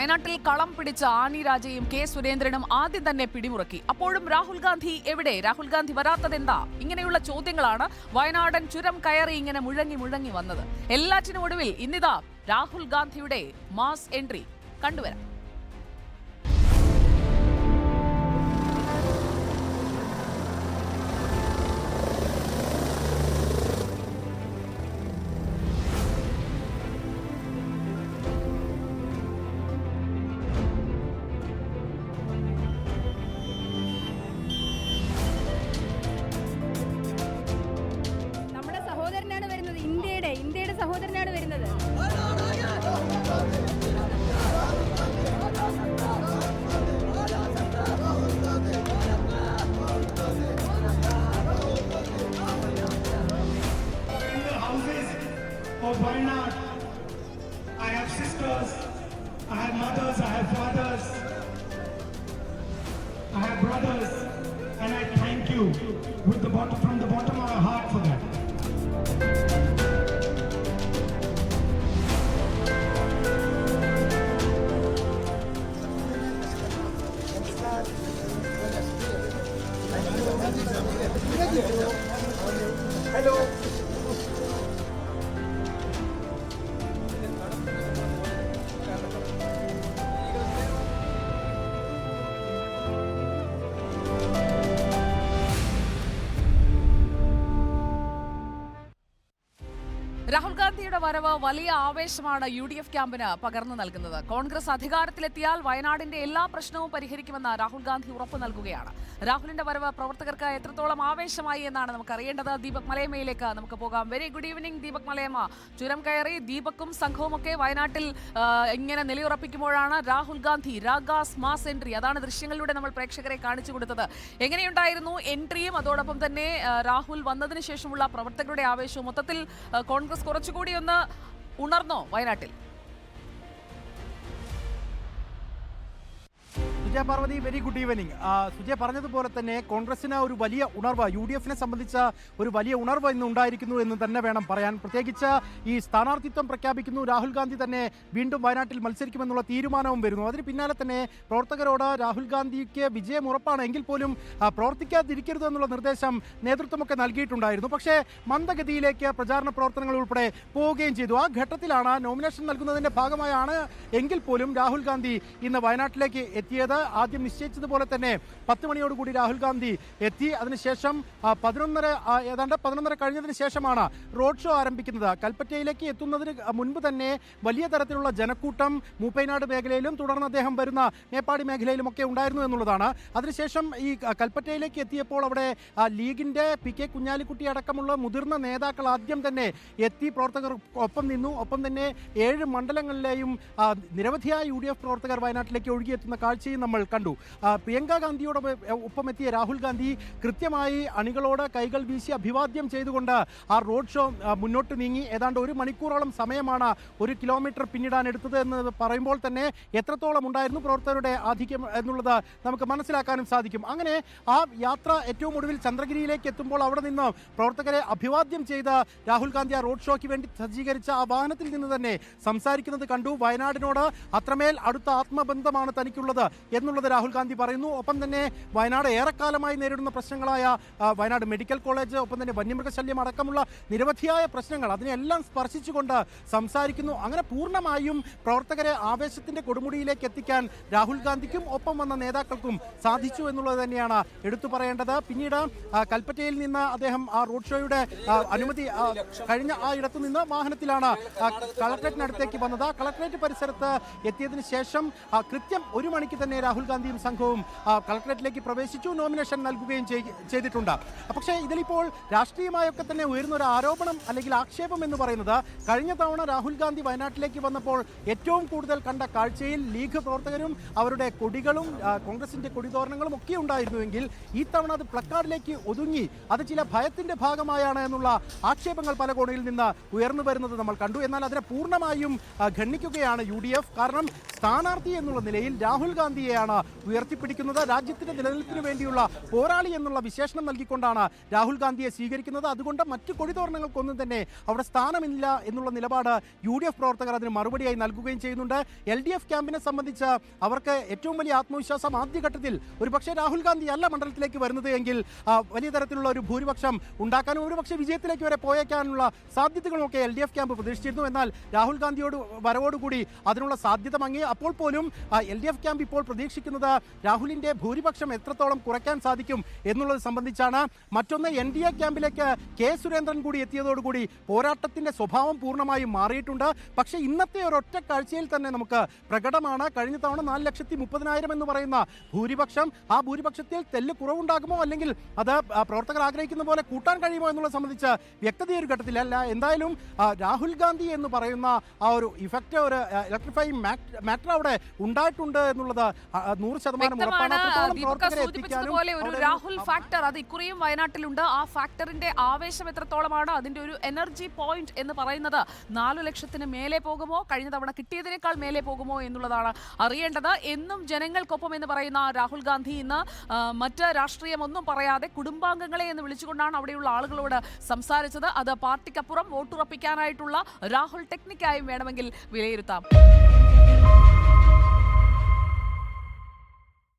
വയനാട്ടിൽ കളം പിടിച്ച ആനി രാജയും കെ സുരേന്ദ്രനും ആദ്യം തന്നെ പിടിമുറക്കി. അപ്പോഴും രാഹുൽ ഗാന്ധി എവിടെ? രാഹുൽ ഗാന്ധി വരാത്തതെന്താ? ഇങ്ങനെയുള്ള ചോദ്യങ്ങളാണ് വയനാടൻ ചുരം കയറി ഇങ്ങനെ മുഴങ്ങി മുഴങ്ങി വന്നത്. എല്ലാറ്റിനും ഒടുവിൽ ഇന്നിതാ രാഹുൽ ഗാന്ധിയുടെ മാസ് എൻട്രി. കണ്ടുവരാം. Hello. രാഹുൽ ഗാന്ധിയുടെ വരവ് വലിയ ആവേശമാണ് യു ഡി എഫ് ക്യാമ്പിന് പകർന്നു നൽകുന്നത്. കോൺഗ്രസ് അധികാരത്തിലെത്തിയാൽ വയനാടിന്റെ എല്ലാ പ്രശ്നവും പരിഹരിക്കുമെന്ന് രാഹുൽ ഗാന്ധി ഉറപ്പു നൽകുകയാണ്. രാഹുലിന്റെ വരവ് പ്രവർത്തകർക്ക് എത്രത്തോളം ആവേശമായി എന്നാണ് നമുക്ക് അറിയേണ്ടത് ദീപക് മലയമ്മയിലേക്ക് നമുക്ക് പോകാം. Very good evening Deepak Malayamma. ചുരം കയറി ദീപക്കും സംഘവും ഒക്കെ വയനാട്ടിൽ ഇങ്ങനെ നിലയുറപ്പിക്കുമ്പോഴാണ് രാഹുൽ ഗാന്ധി രാഗാസ് മാസ് എൻട്രി അതാണ് ദൃശ്യങ്ങളിലൂടെ നമ്മൾ പ്രേക്ഷകരെ കാണിച്ചു കൊടുത്തത്. എങ്ങനെയുണ്ടായിരുന്നു? എൻട്രിയും അതോടൊപ്പം തന്നെ രാഹുൽ വന്നതിന് ശേഷമുള്ള പ്രവർത്തകരുടെ ആവേശവും മൊത്തത്തിൽ ആ, കുറച്ചുകൂടി ഒന്ന് ഉണർന്നോ വയനാട്ടിൽ? Sujaya Parvathy very good evening Sujaya പറഞ്ഞതുപോലെ തന്നെ കോൺഗ്രസിന് ഒരു വലിയ ഉണർവ് യു ഡി എഫിനെ സംബന്ധിച്ച ഒരു വലിയ ഉണർവ് ഇന്ന് ഉണ്ടായിരിക്കുന്നു എന്ന് തന്നെ വേണം പറയാൻ. പ്രത്യേകിച്ച് ഈ സ്ഥാനാർത്ഥിത്വം പ്രഖ്യാപിക്കുന്നു. രാഹുൽ ഗാന്ധി തന്നെ വീണ്ടും വയനാട്ടിൽ മത്സരിക്കുമെന്നുള്ള തീരുമാനവും വരുന്നു. അതിന് പിന്നാലെ തന്നെ പ്രവർത്തകരോട് രാഹുൽ ഗാന്ധിക്ക് വിജയം ഉറപ്പാണ്. എങ്കിൽ പോലും പ്രവർത്തിക്കാതിരിക്കരുത് എന്നുള്ള നിർദ്ദേശം നേതൃത്വമൊക്കെ നൽകിയിട്ടുണ്ടായിരുന്നു. പക്ഷേ മന്ദഗതിയിലേക്ക് പ്രചാരണ പ്രവർത്തനങ്ങൾ ഉൾപ്പെടെ പോവുകയും ചെയ്തു. ആ ഘട്ടത്തിലാണ് നോമിനേഷൻ നൽകുന്നതിന്റെ ഭാഗമായാണ് എങ്കിൽ പോലും രാഹുൽ ഗാന്ധി ഇന്ന് വയനാട്ടിലേക്ക് എത്തിയത്. ആദ്യം നിശ്ചയിച്ചതുപോലെ തന്നെ പത്ത് മണിയോടുകൂടി രാഹുൽ ഗാന്ധി എത്തി. അതിനുശേഷം പതിനൊന്നര ഏതാണ്ട് പതിനൊന്നര കഴിഞ്ഞതിന് ശേഷമാണ് റോഡ് ഷോ ആരംഭിക്കുന്നത്. കൽപ്പറ്റയിലേക്ക് എത്തുന്നതിന് മുൻപ് തന്നെ വലിയ തരത്തിലുള്ള ജനക്കൂട്ടം മൂപ്പൈനാട് മേഖലയിലും തുടർന്ന് അദ്ദേഹം വരുന്ന മേപ്പാടി മേഖലയിലും ഒക്കെ ഉണ്ടായിരുന്നു എന്നുള്ളതാണ്. അതിനുശേഷം ഈ കൽപ്പറ്റയിലേക്ക് എത്തിയപ്പോൾ അവിടെ ലീഗിന്റെ പി കെ കുഞ്ഞാലിക്കുട്ടി അടക്കമുള്ള മുതിർന്ന നേതാക്കൾ ആദ്യം തന്നെ എത്തി പ്രവർത്തകർ ഒപ്പം നിന്നു. ഒപ്പം തന്നെ ഏഴ് മണ്ഡലങ്ങളിലെയും നിരവധിയായ യു ഡി എഫ് പ്രവർത്തകർ വയനാട്ടിലേക്ക് ഒഴുകിയെത്തുന്ന കാഴ്ചയും നമ്മൾ കണ്ടു. പ്രിയങ്ക ഗാന്ധിയോട് ഒപ്പം എത്തിയ രാഹുൽ ഗാന്ധി കൃത്യമായി അണികളോട് കൈകൾ വീശി അഭിവാദ്യം ചെയ്തുകൊണ്ട് ആ റോഡ് ഷോ മുന്നോട്ട് നീങ്ങി. ഏതാണ്ട് ഒരു മണിക്കൂറോളം സമയമാണ് ഒരു കിലോമീറ്റർ പിന്നിടാൻ എടുത്തത് എന്ന് പറയുമ്പോൾ തന്നെ എത്രത്തോളം ഉണ്ടായിരുന്നു പ്രവർത്തകരുടെ ആധിക്യം എന്നുള്ളത് നമുക്ക് മനസ്സിലാക്കാനും സാധിക്കും. അങ്ങനെ ആ യാത്ര ഏറ്റവും ഒടുവിൽ ചന്ദ്രഗിരിയിലേക്ക് എത്തുമ്പോൾ അവിടെ നിന്ന് പ്രവർത്തകരെ അഭിവാദ്യം ചെയ്ത രാഹുൽ ഗാന്ധി ആ റോഡ് ഷോയ്ക്ക് വേണ്ടി സജ്ജീകരിച്ച ആ വാഹനത്തിൽ നിന്ന് തന്നെ സംസാരിക്കുന്നത് കണ്ടു. വയനാടിനോട് അത്രമേൽ അടുത്ത ആത്മബന്ധമാണ് തനിക്കുള്ളത്. എന്നുള്ളത് രാഹുൽ ഗാന്ധി പറയുന്നു. ഒപ്പം തന്നെ വയനാട് ഏറെക്കാലമായി നേരിടുന്ന പ്രശ്നങ്ങളായ വയനാട് മെഡിക്കൽ കോളേജ് ഒപ്പം തന്നെ വന്യമൃഗശല്യം അടക്കമുള്ള നിരവധിയായ പ്രശ്നങ്ങൾ അതിനെല്ലാം സ്പർശിച്ചുകൊണ്ട് സംസാരിക്കുന്നു. അങ്ങനെ പൂർണമായും പ്രവർത്തകരെ ആവേശത്തിന്റെ കൊടുമുടിയിലേക്ക് എത്തിക്കാൻ രാഹുൽ ഗാന്ധിക്കും ഒപ്പം വന്ന നേതാക്കൾക്കും സാധിച്ചു എന്നുള്ളത് തന്നെയാണ് എടുത്തു പറയേണ്ടത്. പിന്നീട് കൽപ്പറ്റയിൽ നിന്ന് അദ്ദേഹം ആ റോഡ് ഷോയുടെ അനുമതി കഴിഞ്ഞ ആ ഇടത്തു നിന്ന് വാഹനത്തിലാണ് കളക്ട്രേറ്റിനടുത്തേക്ക് വന്നത്. കളക്ട്രേറ്റ് പരിസരത്ത് എത്തിയതിനു ശേഷം കൃത്യം ഒരു മണിക്ക് തന്നെ രാഹുൽ ഗാന്ധിയും സംഘവും കളക്ടറേറ്റിലേക്ക് പ്രവേശിച്ചു നോമിനേഷൻ നൽകുകയും ചെയ്- ചെയ്തിട്ടുണ്ട്. പക്ഷേ ഇതിലിപ്പോൾ രാഷ്ട്രീയമായൊക്കെ തന്നെ ഉയർന്ന ഒരു ആരോപണം അല്ലെങ്കിൽ ആക്ഷേപം എന്ന് പറയുന്നത് കഴിഞ്ഞ തവണ രാഹുൽ ഗാന്ധി വയനാട്ടിലേക്ക് വന്നപ്പോൾ ഏറ്റവും കൂടുതൽ കണ്ട കാഴ്ചയിൽ ലീഗ് പ്രവർത്തകരും അവരുടെ കൊടികളും കോൺഗ്രസിന്റെ കൊടിതോരണങ്ങളും ഒക്കെ ഉണ്ടായിരുന്നുവെങ്കിൽ ഈ തവണ അത് പ്ലക്കാർഡിലേക്ക് ഒതുങ്ങി. അത് ചില ഭയത്തിന്റെ ഭാഗമായാണ് എന്നുള്ള ആക്ഷേപങ്ങൾ പല കോണിൽ നിന്ന് ഉയർന്നു വരുന്നത് നമ്മൾ കണ്ടു. എന്നാൽ അതിനെ പൂർണമായും ഖണ്ഡിക്കുകയാണ് യു കാരണം സ്ഥാനാർത്ഥി എന്നുള്ള നിലയിൽ രാഹുൽ ഗാന്ധിയെ തന്നെയാണ് ഉയർത്തിപ്പിടിക്കുന്നത്. രാജ്യത്തിന്റെ നിലനിൽപ്പിന് വേണ്ടിയുള്ള പോരാളി എന്നുള്ള വിശേഷണം നൽകിക്കൊണ്ടാണ് രാഹുൽ ഗാന്ധിയെ സ്വീകരിക്കുന്നത്. അതുകൊണ്ട് മറ്റു കൊടിതോരണങ്ങൾക്കൊന്നും തന്നെ അവിടെ സ്ഥാനമില്ല എന്നുള്ള നിലപാട് യു ഡി എഫ് പ്രവർത്തകർ അതിന് മറുപടിയായി നൽകുകയും ചെയ്യുന്നുണ്ട്. എൽ ഡി എഫ് ക്യാമ്പിനെ സംബന്ധിച്ച് അവർക്ക് ഏറ്റവും വലിയ ആത്മവിശ്വാസം ആദ്യഘട്ടത്തിൽ ഒരുപക്ഷെ രാഹുൽ ഗാന്ധി അല്ല മണ്ഡലത്തിലേക്ക് വരുന്നത് എങ്കിൽ വലിയ തരത്തിലുള്ള ഒരു ഭൂരിപക്ഷം ഉണ്ടാക്കാനും ഒരുപക്ഷെ വിജയത്തിലേക്ക് വരെ പോയേക്കാനുള്ള സാധ്യതകളുമൊക്കെ എൽ ഡി എഫ് ക്യാമ്പ് പ്രതീക്ഷിച്ചിരുന്നു. എന്നാൽ രാഹുൽ ഗാന്ധിയോട് വരവോടുകൂടി അതിനുള്ള സാധ്യത മങ്ങി. അപ്പോൾ പോലും എൽ ഡി എഫ് ക്യാമ്പ് ഇപ്പോൾ പ്രതീക്ഷിക്കുന്നത് രാഹുലിന്റെ ഭൂരിപക്ഷം എത്രത്തോളം കുറയ്ക്കാൻ സാധിക്കും എന്നുള്ളത് സംബന്ധിച്ചാണ് മറ്റൊന്ന് എൻ ഡി എ ക്യാമ്പിലേക്ക് കെ സുരേന്ദ്രൻ കൂടി എത്തിയതോടുകൂടി പോരാട്ടത്തിന്റെ സ്വഭാവം പൂർണമായും മാറിയിട്ടുണ്ട്. പക്ഷേ ഇന്നത്തെ ഒരു ഒറ്റ കാഴ്ചയിൽ തന്നെ നമുക്ക് പ്രകടമാണ്. കഴിഞ്ഞ തവണ നാല് ലക്ഷത്തി മുപ്പതിനായിരം എന്ന് പറയുന്ന ഭൂരിപക്ഷം. ആ ഭൂരിപക്ഷത്തിൽ തെല്ല് കുറവുണ്ടാകുമോ അല്ലെങ്കിൽ അത് പ്രവർത്തകർ ആഗ്രഹിക്കുന്ന പോലെ കൂട്ടാൻ കഴിയുമോ എന്നുള്ളത് സംബന്ധിച്ച് വ്യക്തത ഒരു ഘട്ടത്തിലല്ല. എന്തായാലും രാഹുൽ ഗാന്ധി എന്ന് പറയുന്ന ആ ഒരു ഇഫക്റ്റ് ഒരു ഇലക്ട്രിഫൈ മാറ്റർ അവിടെ ഉണ്ടായിട്ടുണ്ട് എന്നുള്ളത് നൂറ് ശതമാനം സൂചിപ്പിച്ചതുപോലെ ഒരു രാഹുൽ ഫാക്ടർ അത് ഇക്കുറിയും വയനാട്ടിലുണ്ട്. ആ ഫാക്ടറിന്റെ ആവേശം എത്രത്തോളമാണ്? അതിന്റെ ഒരു എനർജി പോയിന്റ് എന്ന് പറയുന്നത് നാലു ലക്ഷത്തിന് മേലെ പോകുമോ? കഴിഞ്ഞ തവണ കിട്ടിയതിനേക്കാൾ മേലെ പോകുമോ എന്നുള്ളതാണ് അറിയേണ്ടത്. എന്നും ജനങ്ങൾക്കൊപ്പം എന്ന് പറയുന്ന രാഹുൽ ഗാന്ധി ഇന്ന് മറ്റ് രാഷ്ട്രീയമൊന്നും പറയാതെ കുടുംബാംഗങ്ങളെ എന്ന് വിളിച്ചുകൊണ്ടാണ് അവിടെയുള്ള ആളുകളോട് സംസാരിച്ചത്. അത് പാർട്ടിക്കപ്പുറം വോട്ടുറപ്പിക്കാനായിട്ടുള്ള രാഹുൽ ടെക്നിക്കായും വേണമെങ്കിൽ വിലയിരുത്താം.